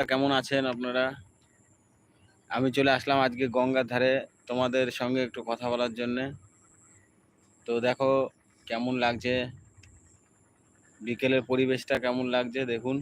কেমন আছেন আপনারা? আমি চলে আসলাম আজকে গঙ্গার ধারে তোমাদের সঙ্গে একটু কথা বলার জন্যে। তো দেখো, কেমন লাগছে? বিকেলের পরিবেশটা কেমন লাগছে? দেখুন।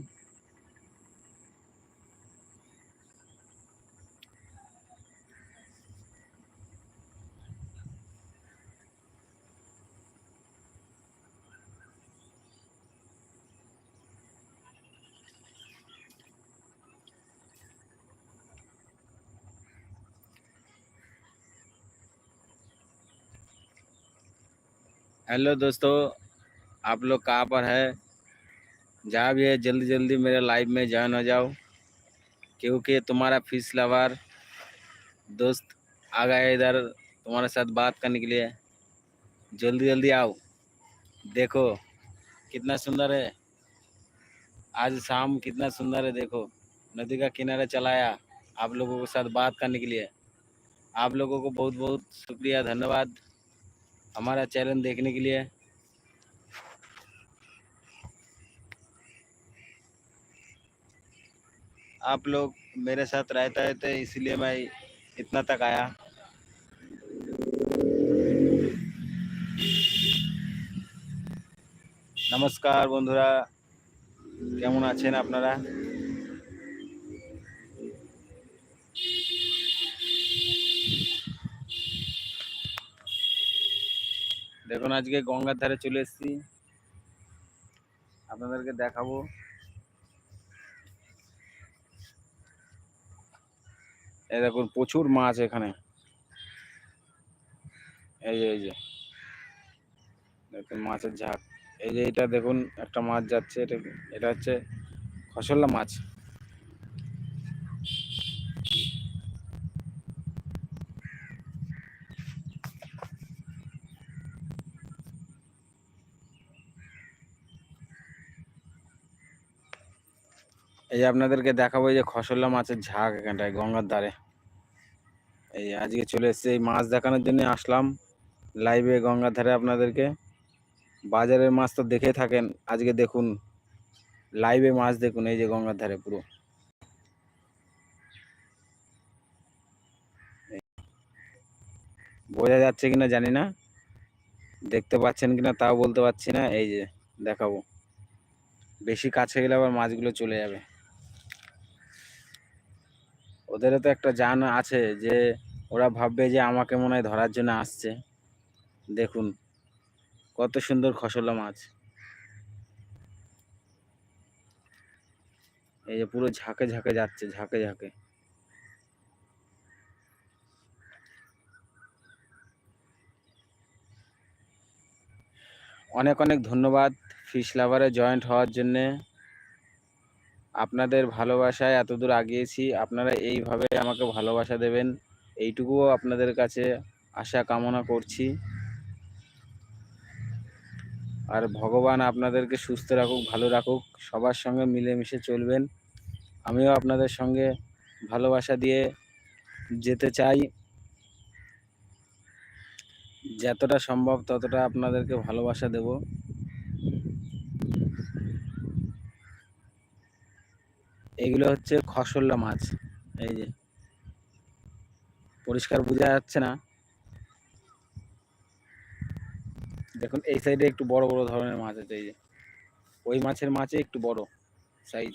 हेलो दोस्तों, आप लोग कहाँ पर है? जहाँ भी है जल्दी जल्दी मेरे लाइव में ज्वाइन हो जाओ, क्योंकि तुम्हारा फ़ीस लवर दोस्त आ है इधर तुम्हारे साथ बात करने के लिए। जल्दी जल्दी आओ, देखो कितना सुंदर है। आज शाम कितना सुंदर है, देखो। नदी का किनारे चलाया आप लोगों के साथ बात करने के लिए। आप लोगों को बहुत बहुत शुक्रिया, धन्यवाद। हमारा चैनल देखने के लिए आप लोग मेरे साथ रहते रहते तो इसलिए मैं इतना तक आया নমস্কার বন্ধুরা কেমন আছেন আপনারা দেখুন, আজকে গঙ্গার ধারে চলে এসেছি। আপনাদেরকে দেখাবো। এই দেখুন, প্রচুর মাছ এখানে। এই যে এই যে। দেখুন, মাছের ঝাঁক এই যে, এটা দেখুন, একটা মাছ যাচ্ছে, এটা এটা হচ্ছে খসল্লা মাছ। এই আপনাদেরকে দেখাবো যে খসল্লা মাছের ঝাঁক এখানটায়, গঙ্গার ধারে। এই আজকে চলে এসেছে, এই মাছ দেখানোর জন্য আসলাম। লাইভে গঙ্গার ধারে আপনাদেরকে। বাজারের মাছ তো দেখে থাকেন, আজকে দেখুন। লাইভে মাছ দেখুন, এই যে গঙ্গার ধারে পুরো। বোঝা যাচ্ছে কিনা জানি না। দেখতে পাচ্ছেন কিনা তাও বলতে পারছি না, এই যে দেখাবো। বেশি কাছে গেলে আবার মাছগুলো চলে যাবে। ওদেরও তো একটা জান আছে যে ওরা ভাববে যে আমাকে মনে হয় ধরার জন্য আসছে। দেখুন, কত সুন্দর খসলা মাছ। এই যে পুরো ঝাঁকে ঝাঁকে যাচ্ছে, ঝাঁকে ঝাঁকে। অনেক অনেক ধন্যবাদ ফিশ লাভারে জয়েন্ট হওয়ার জন্যে। আপনাদের ভালোবাসায় এতদূর আগিয়েছি। আপনারা এইভাবে আমাকে ভালোবাসা দেবেন। এইটুকুও আপনাদের কাছে আশা কামনা করছি। আর ভগবান আপনাদেরকে সুস্থ রাখুক, ভালো রাখুক, সবার সঙ্গে মিলেমিশে চলবেন। আমিও আপনাদের সঙ্গে ভালোবাসা দিয়ে যেতে চাই। যতটা সম্ভব ততটা আপনাদেরকে ভালোবাসা দেব। এগুলো হচ্ছে খসল্লা মাছ। এই যে। পরিষ্কার বোঝা যাচ্ছে না। দেখুন, এই সাইডে একটু বড় বড় ধরনের মাছ আছে, এই যে। ওই মাছের মাছে একটু বড় সাইজ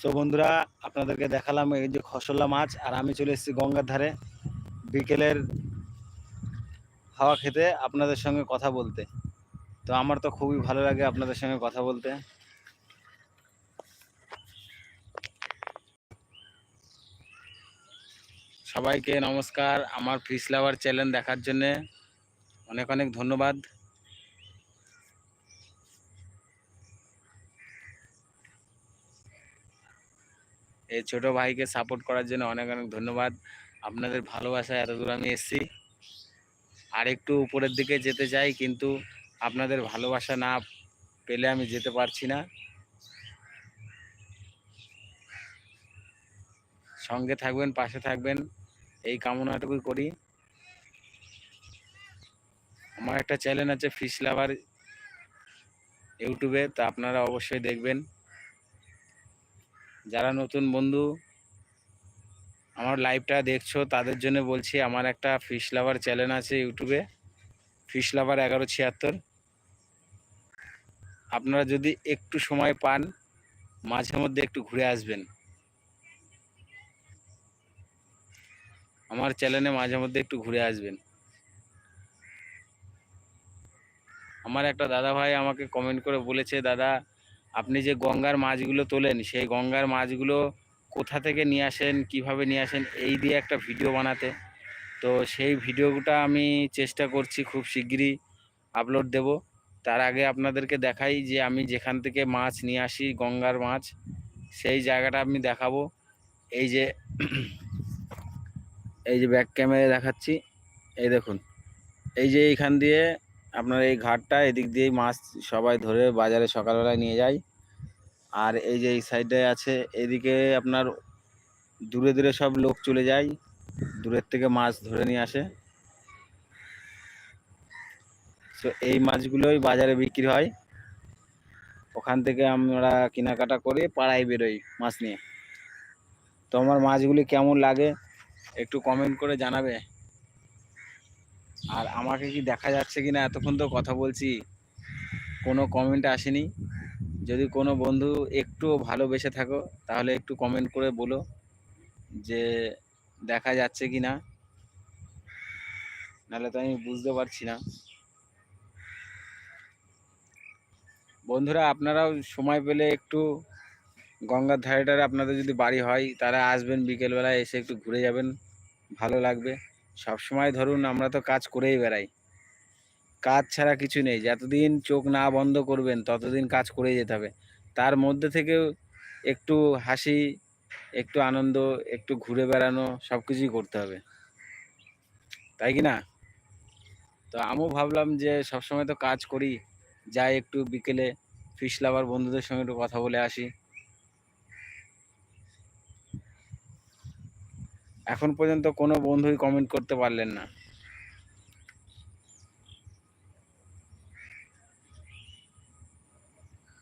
তো বন্ধুরা, আপনাদেরকে দেখালাম এই যে খসলা মাছ, আর আমি চলে এসেছি গঙ্গার ধারে। বিকেলের হাওয়া খেতে আপনাদের সঙ্গে কথা বলতে। তো আমার তো খুবই ভালো লাগে আপনাদের সঙ্গে কথা বলতে। সবাইকে নমস্কার, আমার ফিস লাভার চ্যানেল দেখার জন্যে অনেক অনেক ধন্যবাদ। এই ছোট ভাইকে সাপোর্ট করার জন্য অনেক অনেক ধন্যবাদ। আপনাদের ভালোবাসায় এত দূর আমি এসেছি। আর একটু উপরের দিকে যেতে চাই, কিন্তু আপনাদের ভালোবাসা না পেলে আমি যেতে পারছি না। সঙ্গে থাকবেন, পাশে থাকবেন, এই কামনাটুকুই করি। আমার একটা চ্যানেল আছে ফিশ লাভার ইউটিউবে, তা আপনারা অবশ্যই দেখবেন। যারা নতুন বন্ধু আমার লাইভটা দেখছ, তাদের জন্য বলছি, আমার একটা ফিশ লাভার চ্যানেল আছে ইউটিউবে ফিশ লাভার এগারো ছিয়াত্তর। আপনারা যদি একটু সময় পান, মাঝে মধ্যে একটু ঘুরে আসবেন। আমার চ্যানেলে মাঝে মধ্যে একটু ঘুরে আসবেন। আমার একটা দাদা ভাই আমাকে কমেন্ট করে বলেছে, দাদা, আপনি যে গঙ্গার মাছগুলো তোলেন, সেই গঙ্গার মাছগুলো কোথা থেকে নিয়ে আসেন, কীভাবে নিয়ে আসেন, এই দিয়ে একটা ভিডিও বানাতে। তো সেই ভিডিওটা আমি চেষ্টা করছি খুব শিগগিরই আপলোড দেব। তার আগে আপনাদেরকে দেখাই যে আমি যেখান থেকে মাছ নিয়ে আসি, গঙ্গার মাছ, সেই জায়গাটা আমি দেখাবো। এই যে এই যে ব্যাক ক্যামেরায় দেখাচ্ছি। এই দেখুন, এই যে এইখান দিয়ে আপনার এই ঘাটটা, এদিক দিয়েই মাছ সবাই ধরে বাজারে সকালবেলায় নিয়ে যায়। আর এই যে এই সাইডে আছে, এদিকে আপনার দূরে দূরে সব লোক চলে যায়, দূরের থেকে মাছ ধরে নিয়ে আসে। তো এই মাছগুলোই বাজারে বিক্রি হয়। ওখান থেকে আমরা কেনাকাটা করে পাড়ায় বেরোই মাছ নিয়ে। তো আমার মাছগুলি কেমন লাগে একটু কমেন্ট করে জানাবে। আর আমাকে কি দেখা যাচ্ছে কিনা এতক্ষণ তো কথা বলছি, কোনো কমেন্ট আসেনি। যদি কোনো বন্ধু একটু ভালোবেসে থাকো, তাহলে একটু কমেন্ট করে বলো যে দেখা যাচ্ছে কি না। নাহলে তো আমি বুঝতে পারছি না। বন্ধুরা, আপনারাও সময় পেলে একটু গঙ্গার ধারে ধারে আপনাদের যদি বাড়ি হয়, তারা আসবেন বিকেলবেলায়, এসে একটু ঘুরে যাবেন, ভালো লাগবে। সব সময় ধরুন আমরা তো কাজ করেই বেড়াই। কাজ ছাড়া কিছু নেই। যতদিন চোখ না বন্ধ করবেন, ততদিন কাজ করে যেতে হবে। তার মধ্যে থেকেও একটু হাসি, একটু আনন্দ, একটু ঘুরে বেড়ানো সব কিছুই করতে হবে। তাই কি না? তো আমিও ভাবলাম যে সবসময় তো কাজ করি, যাই একটু বিকেলে ফিশ লাভার বন্ধুদের সঙ্গে একটু কথা বলে আসি। এখন পর্যন্ত কোনো বন্ধুই কমেন্ট করতে পারলেন না।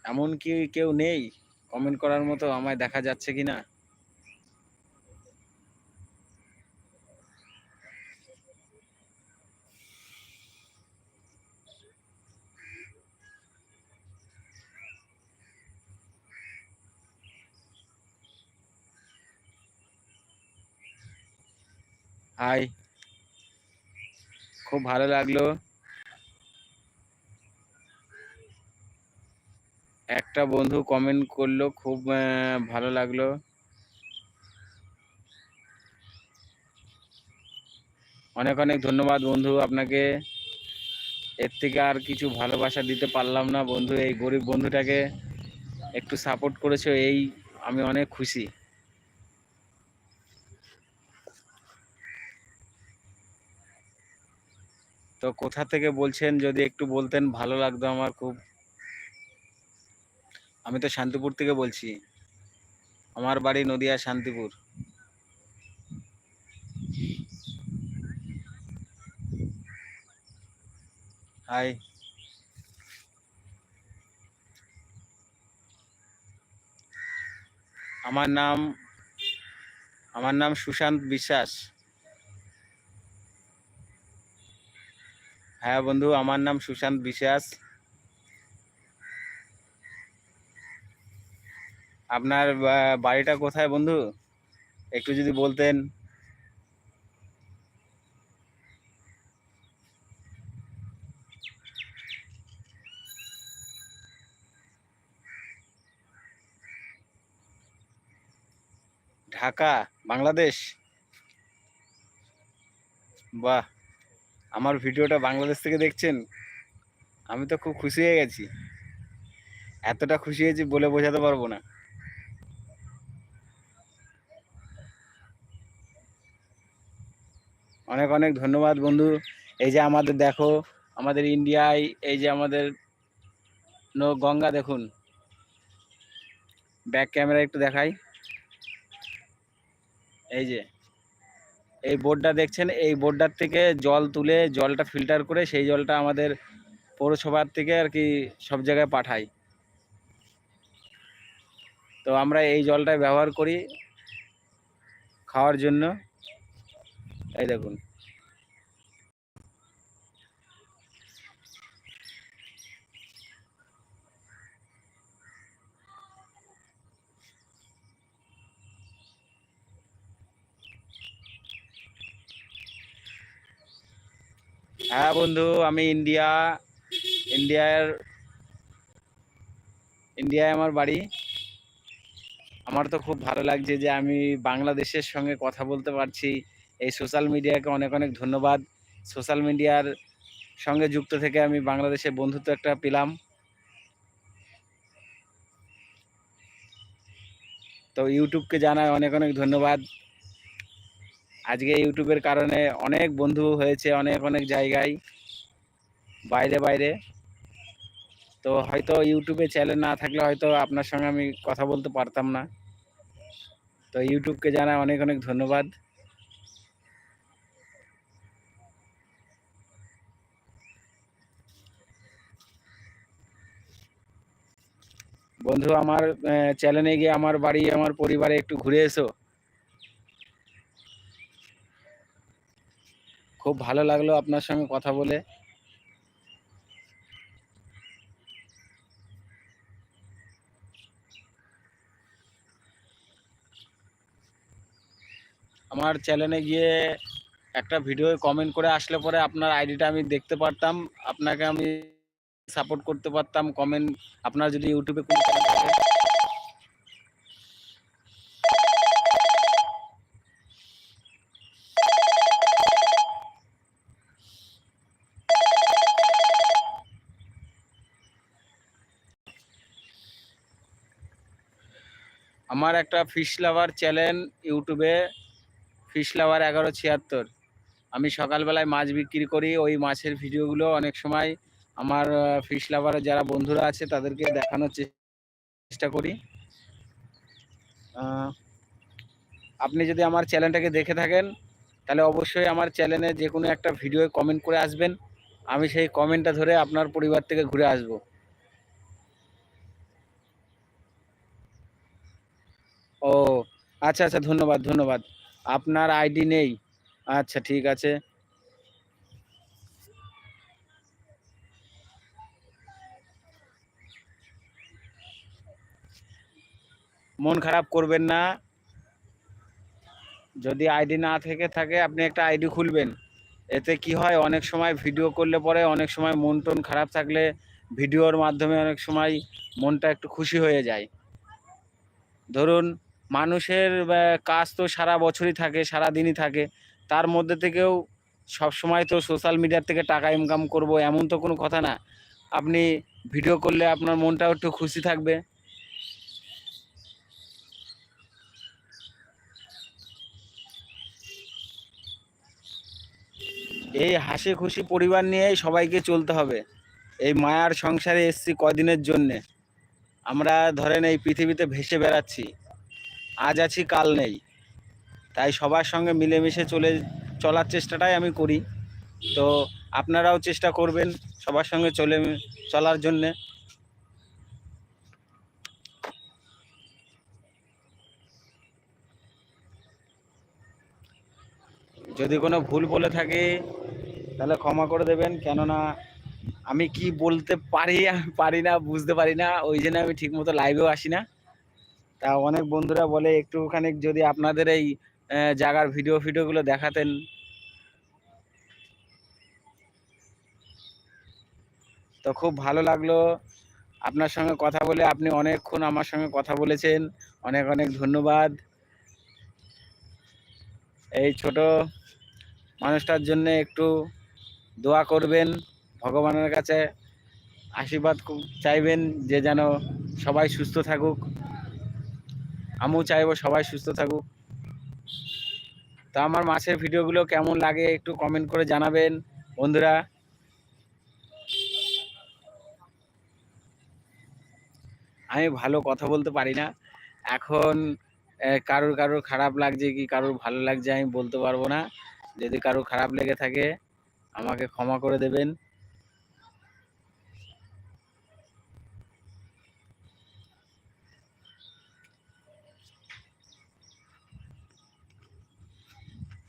এমন কি কেউ নেই? কমেন্ট করার মতো আমায় দেখা যাচ্ছে কি না হাই খুব ভালো লাগল। একটা বন্ধু কমেন্ট করল, খুব ভালো লাগল। অনেক অনেক ধন্যবাদ বন্ধু আপনাকে। এর থেকে আর কিছু ভালোবাসা দিতে পারলাম না বন্ধু, এই গরিব বন্ধুটাকে একটু সাপোর্ট করেছ, এই আমি অনেক খুশি। তো কোথা থেকে বলছেন, যদি একটু বলতেন, ভালো লাগতো আমার খুব। আমি তো শান্তিপুর থেকে বলছি। আমার বাড়ি নদিয়া, শান্তিপুর। হাই আমার নাম আমার নাম সুশান্ত বিশ্বাস। হ্যাঁ বন্ধু, আমার নাম সুশান্ত বিশ্বাস। আপনার বাড়িটা কোথায় বন্ধু? একটু যদি বলতেন। ঢাকা, বাংলাদেশ? বাহ, আমার ভিডিওটা বাংলাদেশ থেকে দেখছেন? আমি তো খুব খুশি হয়ে গেছি। এতটা খুশি হয়েছি বলে বোঝাতে পারব না। অনেক অনেক ধন্যবাদ বন্ধু। এই যে আমাদের দেখো, আমাদের ইন্ডিয়ায়, এই যে আমাদের ন- গঙ্গা দেখুন। ব্যাক ক্যামেরা একটু দেখাই। এই যে, এই বোর্ডটা দেখছেন? এই বোর্ডটার থেকে জল তুলে জলটা ফিল্টার করে সেই জলটা আমাদের পৌরসভার থেকে আর কি সব জায়গায় পাঠাই। তো আমরা এই জলটাই ব্যবহার করি খাওয়ার জন্য। এই দেখুন। হ্যাঁ বন্ধু, আমি ইন্ডিয়া, ইন্ডিয়ার, ইন্ডিয়ায় আমার বাড়ি। আমার তো খুব ভালো লাগছে যে আমি বাংলাদেশের সঙ্গে কথা বলতে পারছি। এই সোশ্যাল মিডিয়াকে অনেক অনেক ধন্যবাদ। সোশ্যাল মিডিয়ার সঙ্গে যুক্ত থেকে আমি বাংলাদেশে বন্ধুত্ব একটা পেলাম। তো ইউটিউবকে জানাই অনেক অনেক ধন্যবাদ। আজকে ইউটিউবের কারণে অনেক বন্ধু হয়েছে অনেক অনেক জায়গায়, বাইরে বাইরে। তো হয়তো ইউটিউবে চ্যানেল না থাকলে হয়তো আপনার সঙ্গে আমি কথা বলতে পারতাম না। তো ইউটিউবকে জানাই অনেক অনেক ধন্যবাদ। বন্ধু, আমার চ্যানেলে গিয়ে আমার বাড়ি, আমার পরিবারে একটু ঘুরে এসো। খুব ভালো লাগল আপনার সঙ্গে কথা বলে। আমার চ্যানেলে গিয়ে একটা ভিডিও কমেন্ট করে আসলে পরে আপনার আইডিটা আমি দেখতে পারতাম। আপনাকে আমি সাপোর্ট করতে পারতাম। কমেন্ট আপনার যদি ইউটিউবে কোনো থাকে আমার একটা ফিশ লাভার চ্যানেল ইউটিউবে ফিশ লাভার এগারো ছিয়াত্তর। আমি সকালবেলায় মাছ বিক্রি করি, ওই মাছের ভিডিওগুলো অনেক সময় আমার ফিশ লাভারের যারা বন্ধুরা আছে তাদেরকে দেখানোর চেষ্টা করি। আপনি যদি আমার চ্যানেলটাকে দেখে থাকেন, তাহলে অবশ্যই আমার চ্যানেলে যে কোনো একটা ভিডিও কমেন্ট করে আসবেন। আমি সেই কমেন্টটা ধরে আপনার পরিবার থেকে ঘুরে আসব। ও আচ্ছা আচ্ছা ধন্যবাদ ধন্যবাদ। আপনার আইডি নেই? আচ্ছা ঠিক আছে। মন খারাপ করবেন না। যদি আইডি না থেকে থাকে, আপনি একটা আইডি খুলবেন। এতে কি হয়, অনেক সময় ভিডিও করলে পরে অনেক সময় মন টন খারাপ থাকলে ভিডিওর মাধ্যমে অনেক সময় মনটা একটু খুশি হয়ে যায়। ধরুন মানুষের কাজ তো সারা বছরই থাকে, সারা দিনই থাকে। তার মধ্যে থেকেও সব সময় তো সোশ্যাল মিডিয়ার থেকে টাকা ইনকাম করব এমন তো কোনো কথা না। আপনি ভিডিও করলে আপনার মনটাও একটু খুশি থাকবে। এই হাসি খুশি পরিবার নিয়েই সবাইকে চলতে হবে। এই মায়ার সংসারে এসছি কদিনের জন্যে? আমরা ধরেন এই পৃথিবীতে ভেসে বেড়াচ্ছি। আজ আছি, কাল নেই। তাই সবার সঙ্গে মিলেমিশে চলে, চলার চেষ্টাটাই আমি করি। তো আপনারাও চেষ্টা করবেন সবার সঙ্গে চলে, চলার জন্যে। যদি কোনো ভুল বলে থাকি, তাহলে ক্ষমা করে দেবেন। কেননা আমি কি বলতে পারি পারি না, বুঝতে পারি না। ওই জন্য আমি ঠিকমতো লাইভেও আসি না। তা অনেক বন্ধুরা বলে একটুখানি যদি আপনাদের এই জায়গার ভিডিও ফিডিওগুলো দেখাতেন। তো খুব ভালো লাগল আপনার সঙ্গে কথা বলে। আপনি অনেকক্ষণ আমার সঙ্গে কথা বলেছেন। অনেক অনেক ধন্যবাদ। এই ছোট মানুষটার জন্য একটু দোয়া করবেন। ভগবানের কাছে আশীর্বাদ চাইবেন যে যেন সবাই সুস্থ থাকুক। আমিও চাইব সবাই সুস্থ থাকুক। তা আমার মাছের ভিডিওগুলো কেমন লাগে একটু কমেন্ট করে জানাবেন, বন্ধুরা। আমি ভালো কথা বলতে পারি না। এখন কারোর কারোর খারাপ লাগছে কি কারোর ভালো লাগছে আমি বলতে পারব না। যদি কারোর খারাপ লেগে থাকে, আমাকে ক্ষমা করে দেবেন।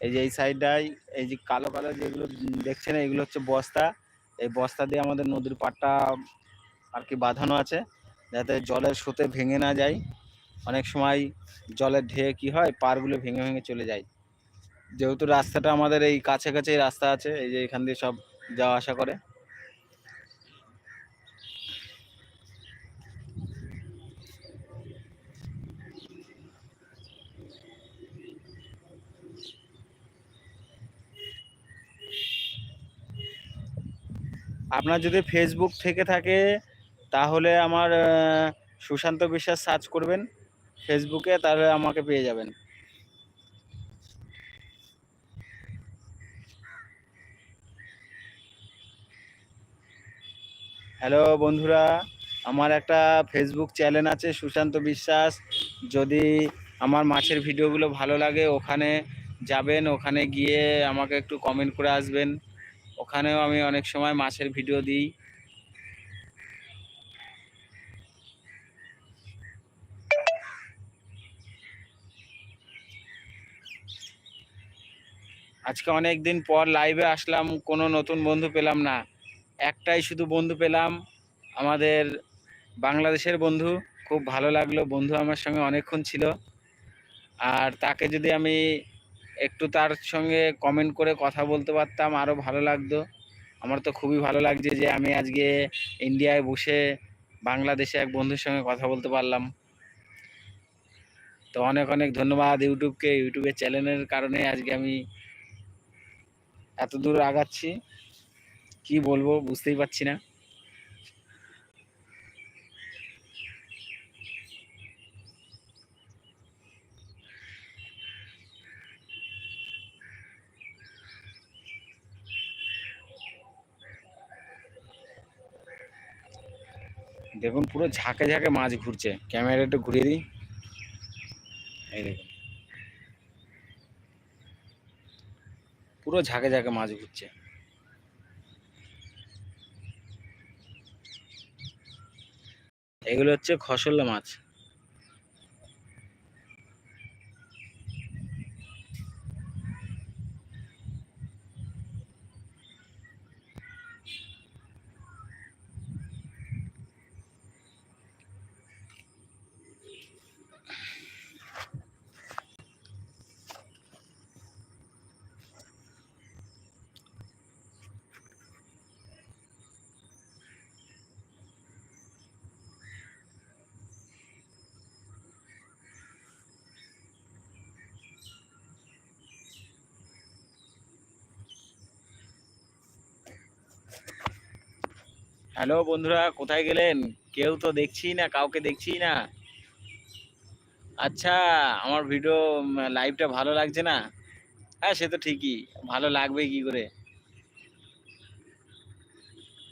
এই যে এই সাইডটায় এই যে কালো কালো যেগুলো দেখছেন, এগুলো হচ্ছে বস্তা। এই বস্তা দিয়ে আমাদের নদীর পাটটা আর কি বাঁধানো আছে, যাতে জলের স্রোতে ভেঙে না যায়। অনেক সময় জলের ঢেয়ে কি হয় পারগুলো ভেঙে ভেঙে চলে যায়। যেহেতু রাস্তাটা আমাদের এই কাছে কাছেই রাস্তা আছে, এই যে এখান দিয়ে সব যাওয়া আসা করে। আপনার যদি ফেসবুক থেকে থাকে, তাহলে আমার সুশান্ত বিশ্বাস সার্চ করবেন। ফেসবুকে তাহলে আমাকে পেয়ে যাবেন। হ্যালো বন্ধুরা, আমার একটা ফেসবুক চ্যানেল আছে, সুশান্ত বিশ্বাস। যদি আমার মাছের ভিডিওগুলো ভালো লাগে, ওখানে যাবেন, ওখানে গিয়ে আমাকে একটু কমেন্ট করে আসবেন। ওখানেও আমি অনেক সময় মাছের ভিডিও দিই। আজকে অনেক দিন পর লাইভে আসলাম, কোনো নতুন বন্ধু পেলাম না। একটাই শুধু বন্ধু পেলাম, আমাদের বাংলাদেশের বন্ধু। খুব ভালো লাগল, বন্ধু আমার সঙ্গে অনেকক্ষণ ছিল। আর তাকে যদি আমি একটু তার সঙ্গে কমেন্ট করে কথা বলতে পারতাম আরও ভালো লাগতো। আমার তো খুবই ভালো লাগছে যে আমি আজকে ইন্ডিয়ায় বসে বাংলাদেশে এক বন্ধুর সঙ্গে কথা বলতে পারলাম। তো অনেক অনেক ধন্যবাদ ইউটিউবকে, ইউটিউবের চ্যানেলের কারণে আজকে আমি এত দূর আগাচ্ছি। কি বলব, বুঝতেই পারছি না। দেখুন, পুরো ঝাঁকে ঝাঁকে মাছ ঘুরছে। ক্যামেরা একটু ঘুরিয়ে দিই। এই দেখুন। পুরো ঝাঁকে ঝাঁকে মাছ ঘুরছে। এগুলো হচ্ছে খসল্লা মাছ। হ্যালো বন্ধুরা, কোথায় গেলেন? কেউ তো দেখছি না, কাউকে দেখছি না। আচ্ছা আমার ভিডিও লাইভটা ভালো লাগছে না? হ্যাঁ সে তো ঠিকই, ভালো লাগবে কি করে?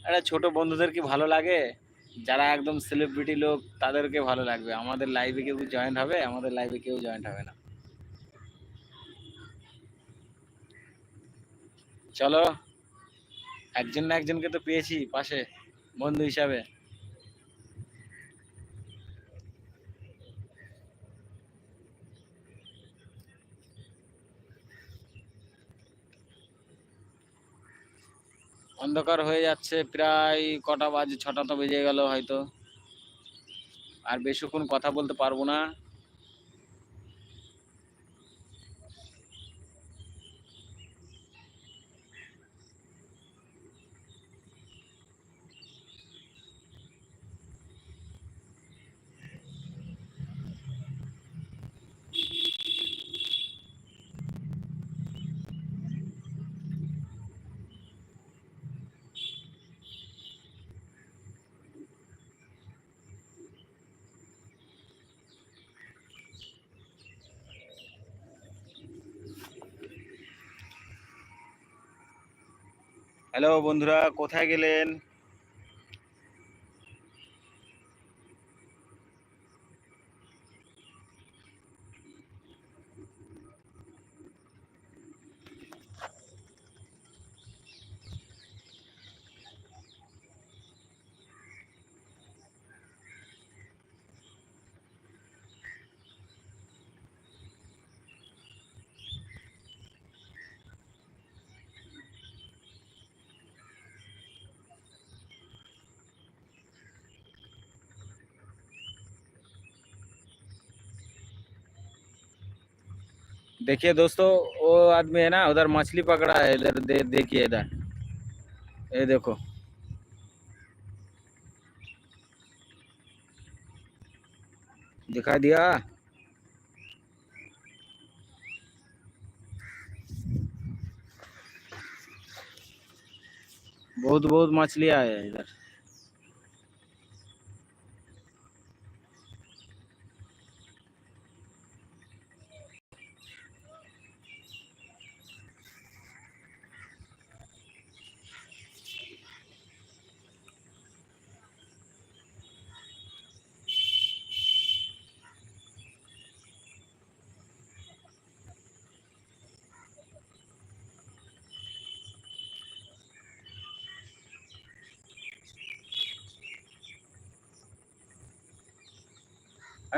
আরে ছোট বন্ধুদের কি ভালো লাগে? যারা একদম সেলিব্রিটি লোক, তাদেরকে ভালো লাগবে। আমাদের লাইভে কেউ জয়েন্ট হবে, আমাদের লাইভে কেউ জয়েন্ট হবে না। চলো, একজন না একজনকে তো পেয়েছি, পাশে। বন্ধু হিসাবে। অন্ধকার হয়ে যাচ্ছে, প্রায় কটা বাজে, ছটা তো বেজে গেল হয়তো। আর বেশিক্ষণ কথা বলতে পারব না। হ্যালো বন্ধুরা কোথায় গেলেন? देखिए दोस्तों वो आदमी है ना उधर मछली पकड़ा है इधर दे, देखिए इधर। ये देखो। दिखा दिया? बहुत बहुत मछलियाँ है इधर।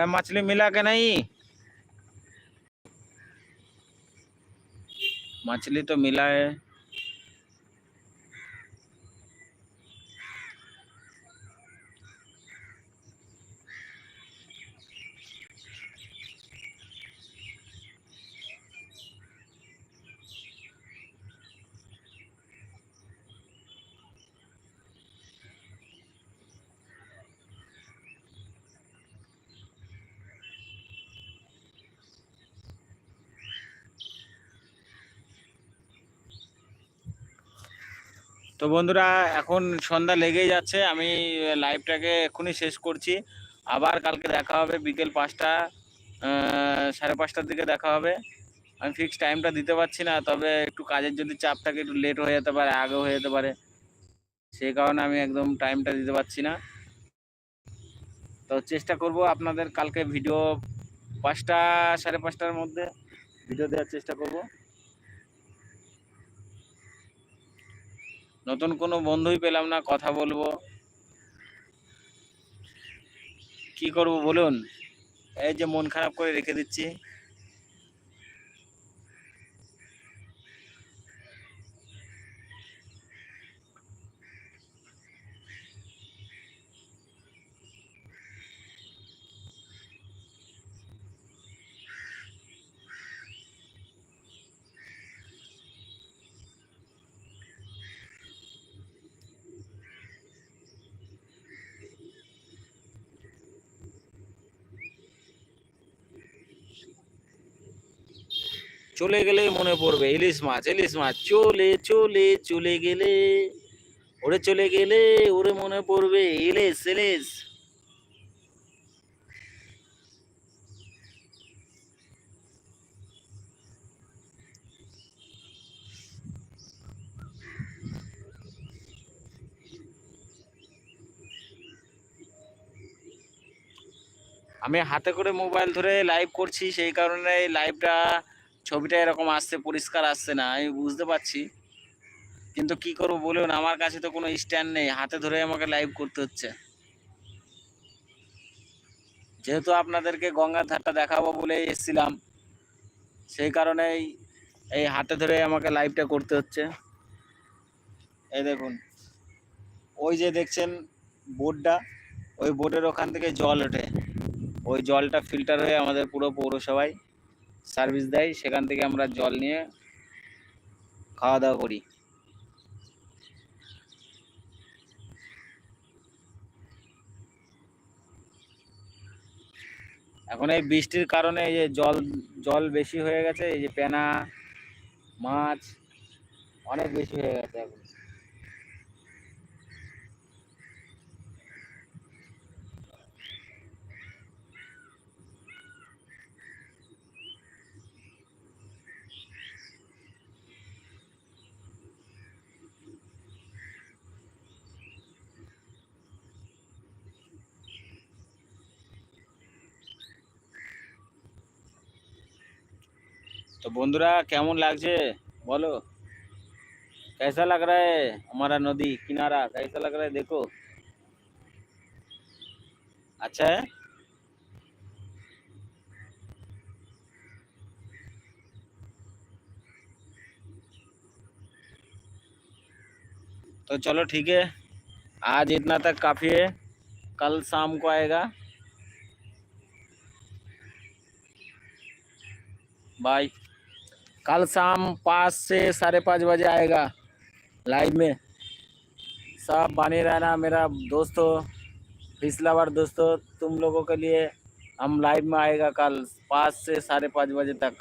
मछली मिला के नहीं। मछली तो मिला है। তো বন্ধুরা, এখন সন্ধ্যা লেগেই যাচ্ছে। আমি লাইভটাকে এখনই শেষ করছি। আবার কালকে দেখা হবে বিকেল পাঁচটা সাড়ে পাঁচটার দিকে দেখা হবে। আমি ফিক্স টাইমটা দিতে পারছি না, তবে একটু কাজের যদি চাপ থাকে, একটু লেট হয়ে যেতে পারে, আগেও হয়ে যেতে পারে। সেই কারণে আমি একদম টাইমটা দিতে পারছি না। তো চেষ্টা করব আপনাদের কালকে ভিডিও পাঁচটা, সাড়ে পাঁচটার মধ্যে ভিডিও দেওয়ার চেষ্টা করব। নতুন কোনো বন্ধুই পেলাম না, কথা বলব। কি করব বলুন? এই যে মন খারাপ করে রেখে দিচ্ছি। চলে গেলে মনে পড়বে, ইলিশ মাছ ইলিশ মাছ, চলে চলে চলে গেলে, ওরে চলে গেলে, ওরে মনে পড়বে, ইলিশ ইলিশ। আমি হাতে করে মোবাইল ধরে লাইভ করছি, সেই কারণে লাইভটা ছবিটা এরকম আসছে, পরিষ্কার আসছে না, আমি বুঝতে পারছি। কিন্তু কি করব বলুন, আমার কাছে তো কোনো স্ট্যান্ড নেই, হাতে ধরে আমাকে লাইভ করতে হচ্ছে। যেহেতু আপনাদেরকে গঙ্গার ধারটা দেখাবো বলে এসেছিলাম, সেই কারণেই এই হাতে ধরে আমাকে লাইভটা করতে হচ্ছে। এই দেখুন, ওই যে দেখছেন বোর্ডটা ওই বোর্ডের ওখান থেকে জল ওঠে। ওই জলটা ফিল্টার হয়ে আমাদের পুরো পৌরসভায় সার্ভিস দেয়, সেখান থেকে আমরা জল নিয়ে খাওয়া দাওয়া করি। এখন এই বৃষ্টির কারণে এই যে জল জল বেশি হয়ে গেছে, এই যে পেনা, মাছ, অনেক বেশি হয়ে গেছে এখন। तो बंधुरा, केमन लागছে बोलो। कैसा लग रहा है हमारा नदी, किनारा? कैसा लग रहा है? देखो। अच्छा है? तो चलो ठीक है। आज इतना तक काफ़ी है। कल शाम को आएगा। बाय कल शाम पाँच से साढ़े पाँच बजे आएगा लाइव में। सब बने रहना मेरा दोस्तों पिछला बार दोस्तों, तुम लोगों के लिए हम लाइव में आएगा कल पाँच से साढ़े पाँच बजे तक।